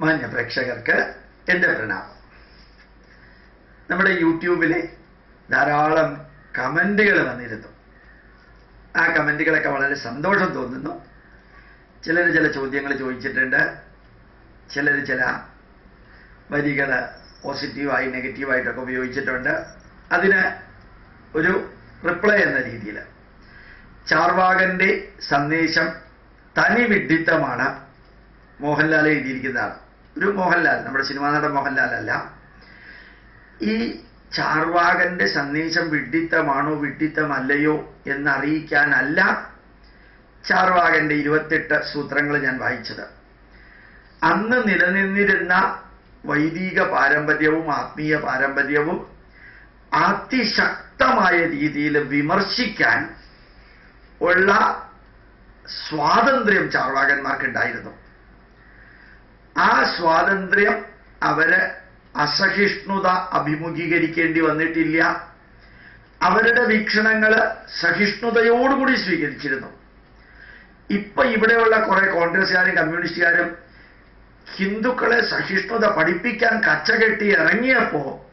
മാന്യ പ്രേക്ഷകർക്ക് എന്റെ പ്രണാമം. നമ്മുടെ യൂട്യൂബിലെ ധാരാളം കമന്റുകൾ വന്നിരുന്നു. ആ കമന്റുകളൊക്കെ വളരെ സന്തോഷം തോന്നുന്നു. ചിലർ ചില ചോദ്യങ്ങൾ ചോദിച്ചിട്ടുണ്ട്. ചിലർ ചില വരികൾ പോസിറ്റീവായി നെഗറ്റീവായിട്ടൊക്കെ ഉപയോഗിച്ചിട്ടുണ്ട്. അതിന് ഒരു റിപ്ലൈ എന്ന രീതിയിൽ. ചാർവാകന്റെ സന്ദേശം തനി വിഡിത്തമാണ് മോഹൻലാൽ എഴുതിയിരിക്കുന്നതാണ് ഒരു മോഹൻലാൽ നമ്മുടെ സിനിമാ നടൻ മോഹൻലാൽ അല്ല. ഈ ചാർവാകന്റെ സന്ദേശം വിഡ്ഢിത്തമാണോ വിഡ്ഢിത്തമല്ലയോ എന്നറിയിക്കാനല്ല ചാർവാകന്റെ ഇരുപത്തെട്ട് സൂത്രങ്ങൾ ഞാൻ വായിച്ചത്. അന്ന് നിലനിന്നിരുന്ന വൈദിക പാരമ്പര്യവും ആത്മീയ പാരമ്പര്യവും അതിശക്തമായ രീതിയിൽ വിമർശിക്കാൻ ഉള്ള സ്വാതന്ത്ര്യം ചാർവാകന്മാർക്കുണ്ടായിരുന്നു. ആ സ്വാതന്ത്ര്യം അവരെ അസഹിഷ്ണുത അഭിമുഖീകരിക്കേണ്ടി വന്നിട്ടില്ല. അവരുടെ വീക്ഷണങ്ങൾ സഹിഷ്ണുതയോടുകൂടി സ്വീകരിച്ചിരുന്നു. ഇപ്പൊ ഇവിടെയുള്ള കുറെ കോൺഗ്രസ്സുകാരും കമ്മ്യൂണിസ്റ്റുകാരും ഹിന്ദുക്കളെ സഹിഷ്ണുത പഠിപ്പിക്കാൻ കച്ചകെട്ടി ഇറങ്ങിയപ്പോ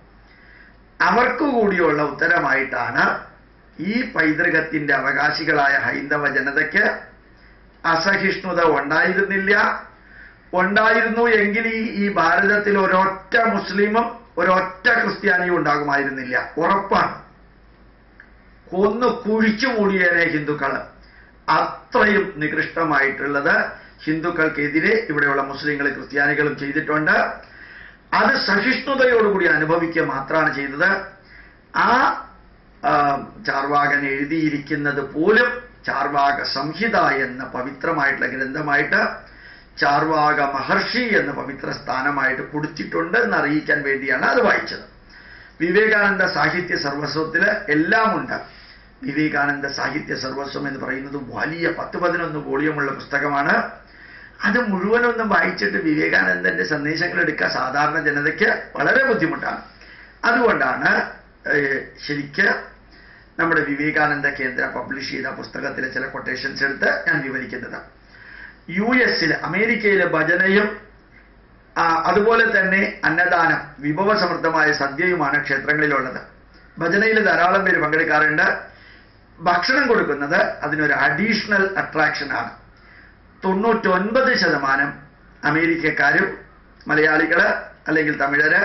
അവർക്ക് കൂടിയുള്ള ഉത്തരമായിട്ടാണ് ഈ പൈതൃകത്തിന്റെ അവകാശികളായ ഹൈന്ദവ ജനതയ്ക്ക് അസഹിഷ്ണുത ഉണ്ടായിരുന്നില്ല. ഉണ്ടായിരുന്നു എങ്കിൽ ഈ ഭാരതത്തിൽ ഒരൊറ്റ മുസ്ലിമും ഒരൊറ്റ ക്രിസ്ത്യാനിയും ഉണ്ടാകുമായിരുന്നില്ല. ഉറപ്പാണ്. കൊന്നു കുഴിച്ചു മൂടിയേനെ ഹിന്ദുക്കൾ. അത്രയും നികൃഷ്ടമായിട്ടുള്ളത് ഹിന്ദുക്കൾക്കെതിരെ ഇവിടെയുള്ള മുസ്ലിങ്ങളും ക്രിസ്ത്യാനികളും ചെയ്തിട്ടുണ്ട്. അത് സഹിഷ്ണുതയോടുകൂടി അനുഭവിക്കുക മാത്രമാണ് ചെയ്തത്. ആ, ചാർവാകൻ എഴുതിയിരിക്കുന്നത് പോലും ചാർവാക സംഹിത എന്ന പവിത്രമായിട്ടുള്ള ഗ്രന്ഥമായിട്ട് ചാർവാക മഹർഷി എന്ന പവിത്ര സ്ഥാനമായിട്ട് കൊടുത്തിട്ടുണ്ട് എന്ന് അറിയിക്കാൻ വേണ്ടിയാണ് അത് വായിച്ചത്. വിവേകാനന്ദ സാഹിത്യ സർവസ്വത്തിൽ എല്ലാം ഉണ്ട് വിവേകാനന്ദ സാഹിത്യ സർവസ്വം എന്ന് പറയുന്നത് വലിയ പത്ത് പതിനൊന്ന് വോളിയമുള്ള പുസ്തകമാണ്. അത് മുഴുവനൊന്നും വായിച്ചിട്ട് വിവേകാനന്ദന്റെ സന്ദേശങ്ങൾ എടുക്കാൻ സാധാരണ ജനതയ്ക്ക് വളരെ ബുദ്ധിമുട്ടാണ്. അതുകൊണ്ടാണ് ശരിക്ക് നമ്മുടെ വിവേകാനന്ദ കേന്ദ്ര പബ്ലിഷ് ചെയ്ത പുസ്തകത്തിലെ ചില കൊട്ടേഷൻസ് എടുത്ത് ഞാൻ വിവരിക്കുന്നത്. യു എസിൽ അമേരിക്കയിലെ ഭജനയും അതുപോലെ തന്നെ അന്നദാനം വിഭവസമൃദ്ധമായ സദ്യയുമാണ് ക്ഷേത്രങ്ങളിലുള്ളത്. ഭജനയിൽ ധാരാളം പേര് പങ്കെടുക്കാറുണ്ട്. ഭക്ഷണം കൊടുക്കുന്നത് അതിനൊരു അഡീഷണൽ അട്രാക്ഷൻ ആണ്. തൊണ്ണൂറ്റൊൻപത് ശതമാനം അമേരിക്കക്കാരും മലയാളികൾ അല്ലെങ്കിൽ തമിഴര്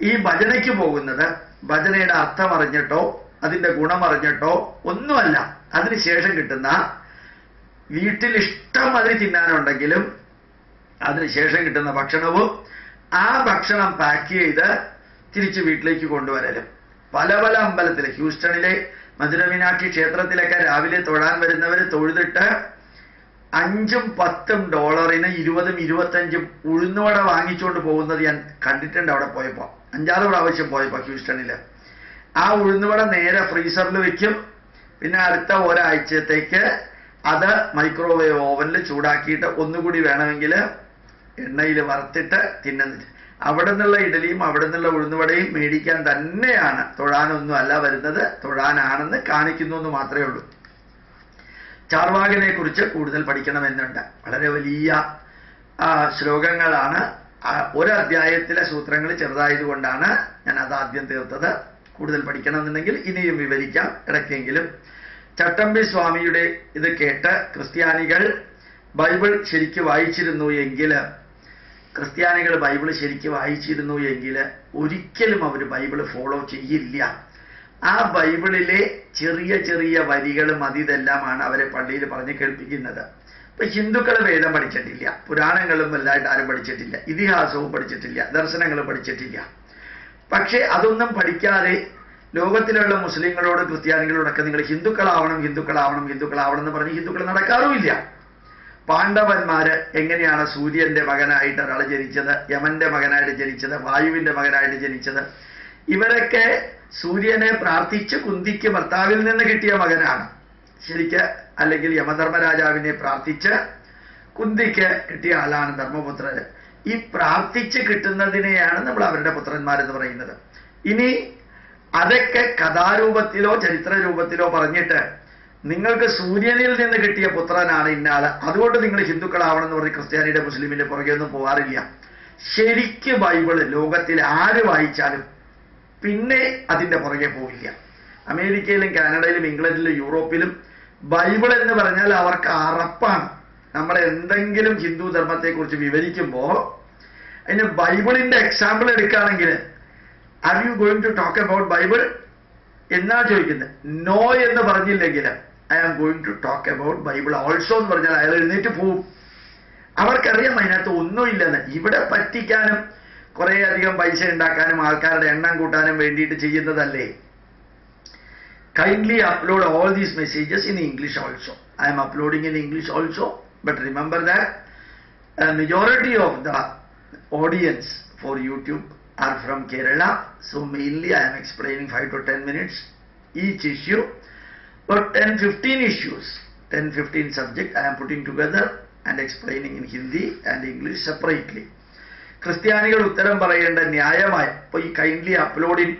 ഈ ഭജനയ്ക്ക് പോകുന്നത് ഭജനയുടെ അർത്ഥം അറിഞ്ഞിട്ടോ അതിന്റെ ഗുണം അറിഞ്ഞിട്ടോ ഒന്നുമല്ല അതിനുശേഷം കിട്ടുന്ന വീട്ടിൽ ഇഷ്ടം അതിന് തിന്നാനുണ്ടെങ്കിലും അതിനുശേഷം കിട്ടുന്ന ഭക്ഷണവും ആ ഭക്ഷണം പാക്ക് ചെയ്ത് തിരിച്ച് വീട്ടിലേക്ക് കൊണ്ടുവരലും. പല പല അമ്പലത്തിൽ ഹ്യൂസ്റ്റണിലെ മധുരമീനാക്ഷി ക്ഷേത്രത്തിലൊക്കെ രാവിലെ തൊഴാൻ വരുന്നവർ തൊഴുതിട്ട് അഞ്ചും പത്തും ഡോളറിന് ഇരുപതും ഇരുപത്തഞ്ചും ഉഴുന്നുവട വാങ്ങിച്ചുകൊണ്ട് പോകുന്നത് ഞാൻ കണ്ടിട്ടുണ്ട് അവിടെ പോയപ്പോൾ അഞ്ചാറ് പ്രാവശ്യം പോയപ്പോ ഹ്യൂസ്റ്റണിൽ. ആ ഉഴുന്നുവട നേരെ ഫ്രീസറിൽ വെക്കും. പിന്നെ അടുത്ത ഒരാഴ്ചത്തേക്ക് അത് മൈക്രോവേവ് ഓവനിൽ ചൂടാക്കിയിട്ട് ഒന്നുകൂടി വേണമെങ്കിൽ എണ്ണയിൽ വറുത്തിട്ട് തിന്നുന്നത് അവിടെ നിന്നുള്ള ഇഡലിയും അവിടെ നിന്നുള്ള ഉഴുന്നുവടയും മേടിക്കാൻ തന്നെയാണ്. തൊഴാനൊന്നും അല്ല വരുന്നത്. തൊഴാനാണെന്ന് കാണിക്കുന്നു എന്ന് മാത്രമേ ഉള്ളൂ. ചാർവാകനെ കുറിച്ച് കൂടുതൽ പഠിക്കണമെന്നുണ്ട്. വളരെ വലിയ ശ്ലോകങ്ങളാണ്. ഒരധ്യായത്തിലെ സൂത്രങ്ങൾ ചെറുതായതുകൊണ്ടാണ് ഞാൻ അത് ആദ്യം തീർത്തത്. കൂടുതൽ പഠിക്കണമെന്നുണ്ടെങ്കിൽ ഇനിയും വിവരിക്കാം. ഇടയ്ക്കെങ്കിലും ചട്ടമ്പി സ്വാമിയുടെ ഇത് കേട്ട ക്രിസ്ത്യാനികൾ ബൈബിൾ ശരിക്ക് വായിച്ചിരുന്നു എങ്കിൽ ക്രിസ്ത്യാനികൾ ബൈബിൾ ശരിക്ക് വായിച്ചിരുന്നു എങ്കിൽ ഒരിക്കലും അവർ ബൈബിൾ ഫോളോ ചെയ്യില്ല. ആ ബൈബിളിലെ ചെറിയ ചെറിയ വരികൾ വരികളും അതിതെല്ലാമാണ് അവരെ പള്ളിയിൽ പറഞ്ഞ് കേൾപ്പിക്കുന്നത്. ഇപ്പൊ ഹിന്ദുക്കൾ വേദം പഠിച്ചിട്ടില്ല പുരാണങ്ങളും വലുതായിട്ട് ആരും പഠിച്ചിട്ടില്ല ഇതിഹാസവും പഠിച്ചിട്ടില്ല ദർശനങ്ങളും പഠിച്ചിട്ടില്ല. പക്ഷേ അതൊന്നും പഠിക്കാതെ ലോകത്തിലുള്ള മുസ്ലിങ്ങളോട് ക്രിസ്ത്യാനികളോടൊക്കെ നിങ്ങൾ ഹിന്ദുക്കളാവണം ഹിന്ദുക്കളാവണം ഹിന്ദുക്കളാവണം എന്ന് പറഞ്ഞ് ഹിന്ദുക്കൾ നടക്കാറുമില്ല. പാണ്ഡവന്മാര് എങ്ങനെയാണ് സൂര്യന്റെ മകനായിട്ട് ഒരാൾ ജനിച്ചത് യമന്റെ മകനായിട്ട് ജനിച്ചത് വായുവിന്റെ മകനായിട്ട് ജനിച്ചത്? ഇവരൊക്കെ സൂര്യനെ പ്രാർത്ഥിച്ച് കുന്തിക്ക് ഭർത്താവിൽ നിന്ന് കിട്ടിയ മകനാണ്. ശരിക്ക് അല്ലെങ്കിൽ യമധർമ്മരാജാവിനെ പ്രാർത്ഥിച്ച് കുന്തിക്ക് കിട്ടിയ ആളാണ് ധർമ്മപുത്രര്. ഈ പ്രാർത്ഥിച്ച് കിട്ടുന്നതിനെയാണ് നമ്മൾ അവരുടെ പുത്രന്മാരെന്ന് പറയുന്നത്. ഇനി അതൊക്കെ കഥാരൂപത്തിലോ ചരിത്ര രൂപത്തിലോ പറഞ്ഞിട്ട് നിങ്ങൾക്ക് സൂര്യനിൽ നിന്ന് കിട്ടിയ പുത്രനാണ് ഇന്നാൾ അതുകൊണ്ട് നിങ്ങൾ ഹിന്ദുക്കളാവണം എന്ന് പറഞ്ഞ് ക്രിസ്ത്യാനിയുടെ മുസ്ലിമിന്റെ പുറകെ ഒന്നും പോകാറില്ല ശരിക്ക് ബൈബിൾ ലോകത്തിൽ ആര് വായിച്ചാലും പിന്നെ അതിന്റെ പുറകെ പോവില്ല. അമേരിക്കയിലും കാനഡയിലും ഇംഗ്ലണ്ടിലും യൂറോപ്പിലും ബൈബിൾ എന്ന് പറഞ്ഞാൽ അവർക്ക് അറപ്പാണ്. നമ്മൾ എന്തെങ്കിലും ഹിന്ദു ധർമ്മത്തെക്കുറിച്ച് വിവരിക്കുമ്പോൾ അതിന് ബൈബിളിന്റെ എക്സാമ്പിൾ എടുക്കുകയാണെങ്കിൽ are you going to talk about Bible എന്നാ ചോദിക്കുന്നത് നോ എന്ന് പറഞ്ഞില്ലെങ്കിൽ I am going to talk about Bible also എന്ന് പറഞ്ഞാൽ അയാൾ എഴുന്നേറ്റ് പോവും. അവർക്കറിയാം അതിനകത്ത് ഒന്നുമില്ലെന്ന് ഇവിടെ പറ്റിക്കാനും കുറേ അധികം പൈസ ഉണ്ടാക്കാനും ആൾക്കാരുടെ എണ്ണം കൂട്ടാനും വേണ്ടിയിട്ട് ചെയ്യുന്നതല്ലേ. Kindly upload all these messages in English also. I am uploading in English also, but remember that a majority of the audience for YouTube are from Kerala, so mainly I am explaining 5 to 10 minutes each issue, but 10 15 issues, 10 15 subject I am putting together and explaining in Hindi and English separately. ക്രിസ്ത്യാനികൾ ഉത്തരം പറയേണ്ട ന്യായമായ ഇപ്പോൾ ഈ kindly upload in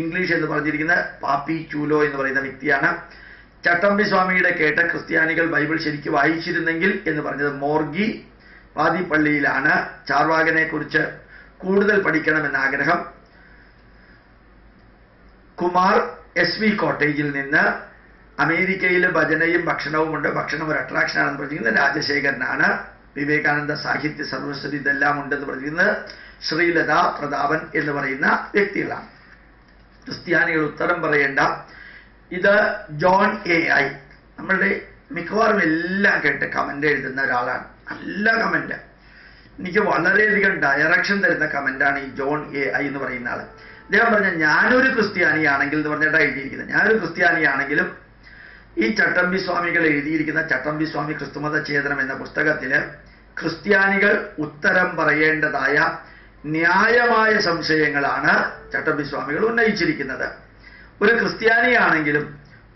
English എന്ന് പറഞ്ഞിരിക്കുന്ന പാപ്പി ചൂലോ എന്ന് പറയുന്ന വ്യക്തിയാണ്. ചട്ടമ്പി സ്വാമിയുടെ കേട്ട ക്രിസ്ത്യാനികൾ ബൈബിൾ ശരിക്കും വായിച്ചിരുന്നെങ്കിൽ എന്ന് പറഞ്ഞത് മോർഗി വാദിപ്പള്ളിയിലാണ്. ചാർവാകനെ കുറിച്ച് കൂടുതൽ പഠിക്കണമെന്ന ആഗ്രഹം കുമാർ എസ് വി കോട്ടേജിൽ നിന്ന് അമേരിക്കയിൽ ഭജനയും ഭക്ഷണവും ഉണ്ട് ഭക്ഷണം ഒരു അട്രാക്ഷൻ ആണെന്ന് പറഞ്ഞിരിക്കുന്നത് രാജശേഖരനാണ്. വിവേകാനന്ദ സാഹിത്യ സർവസ്വതി ഇതെല്ലാം ഉണ്ടെന്ന് പറഞ്ഞിരുന്നത് ശ്രീലത പ്രതാപൻ എന്ന് പറയുന്ന വ്യക്തികളാണ്. ക്രിസ്ത്യാനികൾ ഉത്തരം പറയേണ്ട ഇത് ജോൺ എ ഐ. നമ്മളുടെ മിക്കവാറും എല്ലാം കേട്ട് കമന്റ് എഴുതുന്ന ഒരാളാണ്. നല്ല കമന്റ്. എനിക്ക് വളരെയധികം ഡയറക്ഷൻ തരുന്ന കമന്റാണ് ഈ ജോൺ എ ഐ എന്ന് പറയുന്ന ആൾ. അദ്ദേഹം പറഞ്ഞ ഞാനൊരു ക്രിസ്ത്യാനിയാണെങ്കിൽ എന്ന് പറഞ്ഞിട്ടാണ് എഴുതിയിരിക്കുന്നത്. ഞാനൊരു ക്രിസ്ത്യാനിയാണെങ്കിലും ഈ ചട്ടമ്പി സ്വാമികൾ എഴുതിയിരിക്കുന്ന ചട്ടമ്പി സ്വാമി ക്രിസ്തുമത ഛേദനം എന്ന പുസ്തകത്തിൽ ക്രിസ്ത്യാനികൾ ഉത്തരം പറയേണ്ടതായ ന്യായമായ സംശയങ്ങളാണ് ചട്ടമ്പി സ്വാമികൾ ഉന്നയിച്ചിരിക്കുന്നത്. ഒരു ക്രിസ്ത്യാനിയാണെങ്കിലും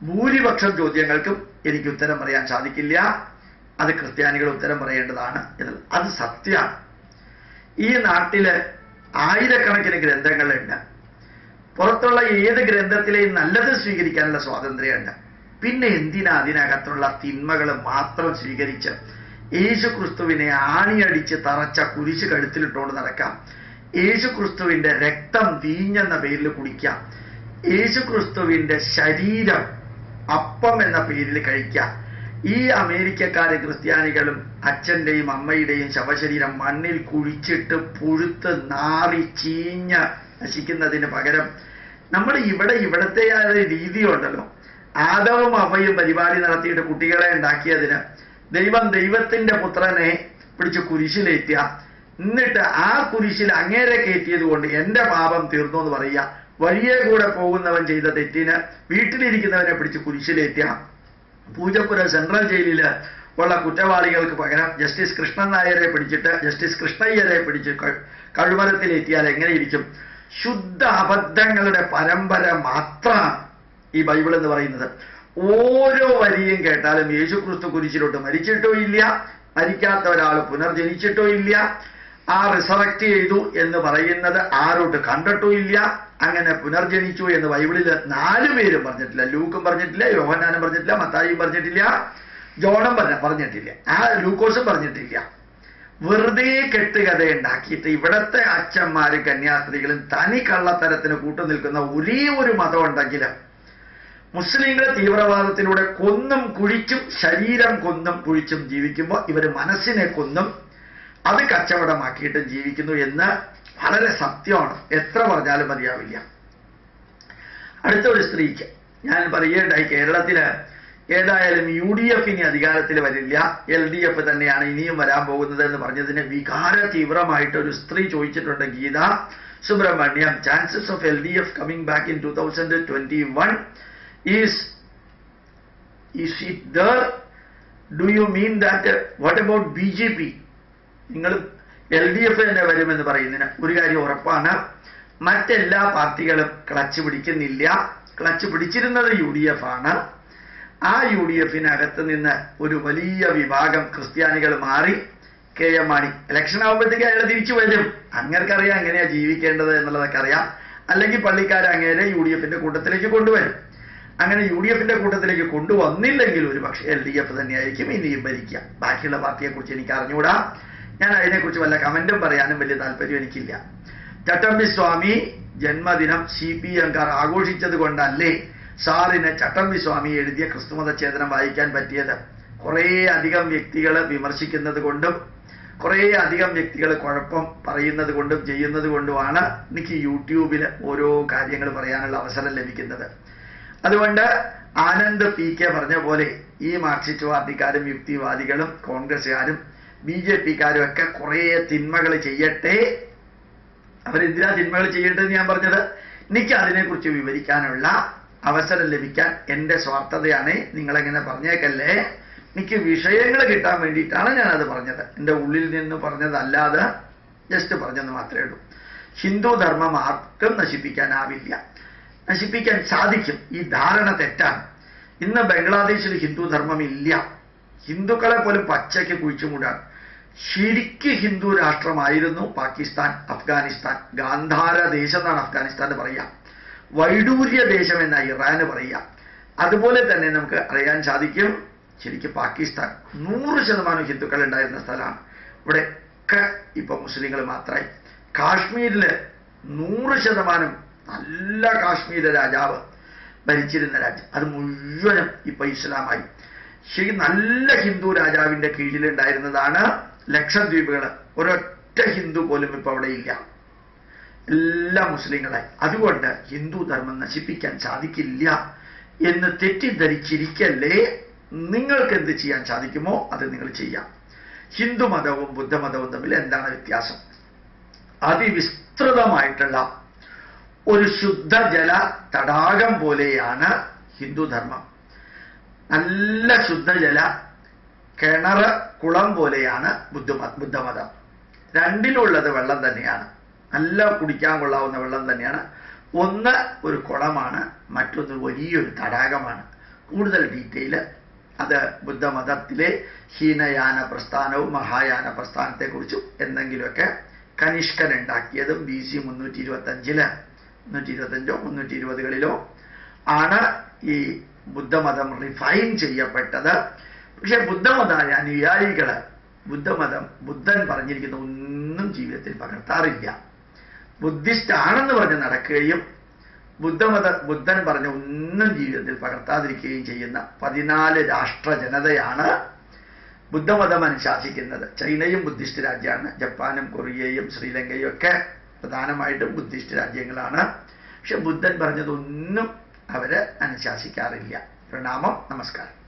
ഭൂരിപക്ഷം ചോദ്യങ്ങൾക്കും എനിക്ക് ഉത്തരം പറയാൻ സാധിക്കില്ല. അത് ക്രിസ്ത്യാനികൾ ഉത്തരം പറയേണ്ടതാണ് അത് സത്യമാണ്. ഈ നാട്ടിൽ ആയിരക്കണക്കിന് ഗ്രന്ഥങ്ങളുണ്ട്. പുറത്തുള്ള ഏത് ഗ്രന്ഥത്തിലെയും നല്ലത് സ്വീകരിക്കാനുള്ള സ്വാതന്ത്ര്യമുണ്ട്. പിന്നെ എന്തിനാ അതിനകത്തുള്ള തിന്മകൾ മാത്രം സ്വീകരിച്ച് യേശു ക്രിസ്തുവിനെ ആണിയടിച്ച് തറച്ച കുരിശ് കഴുത്തിലിട്ടുകൊണ്ട് നടക്കാം. യേശു ക്രിസ്തുവിന്റെ രക്തം വീഞ്ഞെന്ന പേരിൽ കുടിക്കാം യേശു ക്രിസ്തുവിന്റെ ശരീരം അപ്പം എന്ന പേരിൽ കഴിക്കാം ഈ അമേരിക്കക്കാരെ ക്രിസ്ത്യാനികളും അച്ഛന്റെയും അമ്മയുടെയും ശവശരീരം മണ്ണിൽ കുഴിച്ചിട്ട് പുഴുത്ത് നാറി ചീഞ്ഞ് നശിക്കുന്നതിന് പകരം നമ്മൾ ഇവിടെ ഇവിടത്തെയായ രീതിയുണ്ടല്ലോ. ആദവും അമ്മയും പരിപാടി നടത്തിയിട്ട് കുട്ടികളെ ഉണ്ടാക്കിയതിന് ദൈവം ദൈവത്തിന്റെ പുത്രനെ പിടിച്ച് കുരിശിലേറ്റുക. എന്നിട്ട് ആ കുരിശിൽ അങ്ങേരെ കയറ്റിയത് കൊണ്ട് എന്റെ പാപം തീർന്നു എന്ന് പറയുക. വഴിയെ കൂടെ പോകുന്നവൻ ചെയ്ത തെറ്റിന് വീട്ടിലിരിക്കുന്നവനെ പിടിച്ച് കുരിശിലേറ്റുക. പൂജപ്പുര സെൻട്രൽ ജയിലിൽ ഉള്ള കുറ്റവാളികൾക്ക് പകരം ജസ്റ്റിസ് കൃഷ്ണൻ നായരെ പിടിച്ചിട്ട് ജസ്റ്റിസ് കൃഷ്ണയ്യരെ പിടിച്ച് കഴുമരത്തിലെത്തിയാൽ എങ്ങനെയിരിക്കും? ശുദ്ധ അബദ്ധങ്ങളുടെ പരമ്പര മാത്രമാണ് ഈ ബൈബിൾ എന്ന് പറയുന്നത്. ഓരോ വരിയും കേട്ടാലും യേശു ക്രിസ്തു കുരിശിലോട്ട് മരിച്ചിട്ടോ ഇല്ല മരിക്കാത്ത ഒരാൾ പുനർജനിച്ചിട്ടോ ഇല്ല ആ റിസറക്റ്റ് ചെയ്തു എന്ന് പറയുന്നത് ആരോട്ട് കണ്ടിട്ടും ഇല്ല അങ്ങനെ പുനർജനിച്ചു എന്ന് ബൈബിളിൽ നാലു പേരും പറഞ്ഞിട്ടില്ല. ലൂക്കും പറഞ്ഞിട്ടില്ല യോഹനാനും പറഞ്ഞിട്ടില്ല മത്തായും പറഞ്ഞിട്ടില്ല ജോണും പറഞ്ഞ പറഞ്ഞിട്ടില്ല. ആ ലൂക്കോസും പറഞ്ഞിട്ടില്ല. വെറുതെ കെട്ടുകഥ ഉണ്ടാക്കിയിട്ട് ഇവിടത്തെ അച്ഛന്മാരും കന്യാസ്ത്രീകളും തനി കള്ളത്തരത്തിന് കൂട്ടു നിൽക്കുന്ന ഒരേ ഒരു മതം ഉണ്ടെങ്കിൽ മുസ്ലിങ്ങളെ തീവ്രവാദത്തിലൂടെ കൊന്നും കുഴിച്ചും ശരീരം കൊന്നും കുഴിച്ചും ജീവിക്കുമ്പോൾ ഇവർ മനസ്സിനെ കൊന്നും അത് കച്ചവടമാക്കിയിട്ട് ജീവിക്കുന്നു എന്ന് വളരെ സത്യമാണ്. എത്ര പറഞ്ഞാലും മതിയാവില്ല. അടുത്ത ഒരു സ്ത്രീക്ക് ഞാൻ പറയുകയുണ്ടായി കേരളത്തിൽ ഏതായാലും യു ഡി എഫ് ഇനി അധികാരത്തിൽ വരില്ല. എൽ ഡി എഫ് തന്നെയാണ് ഇനിയും വരാൻ പോകുന്നത് എന്ന് പറഞ്ഞതിന് വികാര തീവ്രമായിട്ട് ഒരു സ്ത്രീ ചോദിച്ചിട്ടുണ്ട് Geetha. Subramaniam chances of L D F coming back in two thousand twenty one is is it there do you mean that what about B J P നിങ്ങൾ എൽ ഡി എഫ് തന്നെ വരുമെന്ന് പറയുന്നതിന് ഒരു കാര്യം ഉറപ്പാണ്. മറ്റെല്ലാ പാർട്ടികളും ക്ലച്ച് പിടിക്കുന്നില്ല. ക്ലച്ച് പിടിച്ചിരുന്നത് യു ഡി എഫ് ആണ്. ആ യു ഡി എഫിനകത്ത് നിന്ന് ഒരു വലിയ വിഭാഗം ക്രിസ്ത്യാനികൾ മാറി കെ എം മാണി. ഇലക്ഷൻ ആകുമ്പോഴത്തേക്ക് അയാൾ തിരിച്ചു വരും. അങ്ങനെക്കറിയാം എങ്ങനെയാ ജീവിക്കേണ്ടത് എന്നുള്ളതൊക്കെ അറിയാം. അല്ലെങ്കിൽ പള്ളിക്കാർ അങ്ങേരെ യു ഡി എഫിന്റെ കൂട്ടത്തിലേക്ക് കൊണ്ടുവരും. അങ്ങനെ യു ഡി എഫിന്റെ കൂട്ടത്തിലേക്ക് കൊണ്ടുവന്നില്ലെങ്കിൽ ഒരു പക്ഷേ എൽ ഡി എഫ് തന്നെയായിരിക്കും ഇനിയും ഭരിക്കുക. ബാക്കിയുള്ള പാർട്ടിയെ കുറിച്ച് എനിക്ക് അറിഞ്ഞുകൂടാ. ഞാൻ അതിനെക്കുറിച്ച് വല്ല കമന്റും പറയാനും വലിയ താല്പര്യം എനിക്കില്ല. ചട്ടമ്പി സ്വാമി ജന്മദിനം സി പി എംകാർ ആഘോഷിച്ചത് കൊണ്ടല്ലേ സാറിന് ചട്ടമ്പി സ്വാമി എഴുതിയ ക്രിസ്തുമത ചേതനം വായിക്കാൻ പറ്റിയത്? കുറേ അധികം വ്യക്തികളെ വിമർശിക്കുന്നത് കൊണ്ടും കുറേ അധികം വ്യക്തികൾ കുഴപ്പം പറയുന്നത് കൊണ്ടും ചെയ്യുന്നത് കൊണ്ടുമാണ് എനിക്ക് യൂട്യൂബിൽ ഓരോ കാര്യങ്ങൾ പറയാനുള്ള അവസരം ലഭിക്കുന്നത്. അതുകൊണ്ട് ആനന്ദ് പി കെ പറഞ്ഞ പോലെ ഈ മാർക്സിസ്റ്റ് പാർട്ടിക്കാരും യുക്തിവാദികളും കോൺഗ്രസ്സുകാരും ബി ജെ പിക്കാരും ഒക്കെ കുറേ തിന്മകൾ ചെയ്യട്ടെ? അവരെന്തിനാ തിന്മകൾ ചെയ്യേണ്ടതെന്ന് ഞാൻ പറഞ്ഞത്? എനിക്ക് അതിനെക്കുറിച്ച് വിവരിക്കാനുള്ള അവസരം ലഭിക്കാൻ എന്റെ സ്വാർത്ഥതയാണ് നിങ്ങളെങ്ങനെ പറഞ്ഞേക്കല്ലേ? എനിക്ക് വിഷയങ്ങൾ കിട്ടാൻ വേണ്ടിയിട്ടാണ് ഞാനത് പറഞ്ഞത്. എന്റെ ഉള്ളിൽ നിന്ന് പറഞ്ഞതല്ലാതെ ജസ്റ്റ് പറഞ്ഞെന്ന് മാത്രമേ ഉള്ളൂ. ഹിന്ദു ധർമ്മം ആർക്കും നശിപ്പിക്കാനാവില്ല. നശിപ്പിക്കാൻ സാധിക്കും. ഈ ധാരണ തെറ്റാണ്. ഇന്ന് ബംഗ്ലാദേശിൽ ഹിന്ദു ധർമ്മം ഇല്ല ഹിന്ദുക്കളെ പോലും പച്ചയ്ക്ക് കുഴിച്ചുമൂടാണ്. ശരിക്ക് ഹിന്ദു രാഷ്ട്രമായിരുന്നു പാകിസ്ഥാൻ അഫ്ഗാനിസ്ഥാൻ. ഗാന്ധാര ദേശം എന്നാണ് അഫ്ഗാനിസ്ഥാൻ പറയുക. വൈഡൂര്യ ദേശം എന്ന ഇറാന് പറയുക. അതുപോലെ തന്നെ നമുക്ക് അറിയാൻ സാധിക്കും ശരിക്കും പാകിസ്ഥാൻ. നൂറ് ശതമാനം ഹിന്ദുക്കൾ ഉണ്ടായിരുന്ന സ്ഥലമാണ്. ഇവിടെ ഒക്കെ ഇപ്പൊ മുസ്ലിങ്ങൾ മാത്രമായി കാശ്മീരിൽ നൂറ് ശതമാനം നല്ല കാശ്മീര രാജാവ് ഭരിച്ചിരുന്ന രാജ്യം. അത് മുഴുവനും ഇപ്പൊ ഇസ്ലാമായി. ശരി നല്ല ഹിന്ദു രാജാവിന്റെ കീഴിലുണ്ടായിരുന്നതാണ് ലക്ഷദ്വീപുകൾ ഒരൊറ്റ ഹിന്ദു പോലും ഇപ്പൊ അവിടെ ഇല്ല. എല്ലാ മുസ്ലിങ്ങളായി അതുകൊണ്ട് ഹിന്ദു ധർമ്മം നശിപ്പിക്കാൻ സാധിക്കില്ല എന്ന് തെറ്റിദ്ധരിച്ചിരിക്കല്ലേ? നിങ്ങൾക്ക് എന്ത് ചെയ്യാൻ സാധിക്കുമോ അത് നിങ്ങൾ ചെയ്യാം. ഹിന്ദു മതവും ബുദ്ധമതവും തമ്മിൽ എന്താണ് വ്യത്യാസം? അതിവിസ്തൃതമായിട്ടുള്ള ഒരു ശുദ്ധജല തടാകം പോലെയാണ് ഹിന്ദുധർമ്മം നല്ല ശുദ്ധജല കിണർ കുളം പോലെയാണ് ബുദ്ധമ ബുദ്ധമതം. രണ്ടിലുള്ളത് വെള്ളം തന്നെയാണ്. നല്ല കുടിക്കാൻ കൊള്ളാവുന്ന വെള്ളം തന്നെയാണ്. ഒന്ന് ഒരു കുളമാണ് മറ്റൊന്ന് വലിയൊരു തടാകമാണ്. കൂടുതൽ ഡീറ്റെയിൽ അത് ബുദ്ധമതത്തിലെ ഹീനയാന പ്രസ്ഥാനവും മഹായാന പ്രസ്ഥാനത്തെക്കുറിച്ചും എന്തെങ്കിലുമൊക്കെ കനിഷ്കൻ ഉണ്ടാക്കിയതും ബി സി മുന്നൂറ്റി ഇരുപത്തി അഞ്ചിൽ മുന്നൂറ്റി ഇരുപത്തഞ്ചോ മുന്നൂറ്റി ഇരുപതുകളിലോ ആണ് ഈ ബുദ്ധമതം റിഫൈൻ ചെയ്യപ്പെട്ടത്. പക്ഷെ ബുദ്ധമത അനുയായികൾ ബുദ്ധമതം ബുദ്ധൻ പറഞ്ഞിരിക്കുന്ന ഒന്നും ജീവിതത്തിൽ പകർത്താറില്ല. ബുദ്ധിസ്റ്റ് ആണെന്ന് പറഞ്ഞ് നടക്കുകയും ബുദ്ധമത ബുദ്ധൻ പറഞ്ഞ ഒന്നും ജീവിതത്തിൽ പകർത്താതിരിക്കുകയും ചെയ്യുന്ന പതിനാല് രാഷ്ട്ര ജനതയാണ് ബുദ്ധമതം അനുശാസിക്കുന്നത്. ചൈനയും ബുദ്ധിസ്റ്റ് രാജ്യമാണ് ജപ്പാനും കൊറിയയും ശ്രീലങ്കയും ഒക്കെ പ്രധാനമായിട്ടും ബുദ്ധിസ്റ്റ് രാജ്യങ്ങളാണ്. പക്ഷെ ബുദ്ധൻ പറഞ്ഞതൊന്നും അവർ അനുശാസിക്കാറില്ല. പ്രണാമം നമസ്കാരം.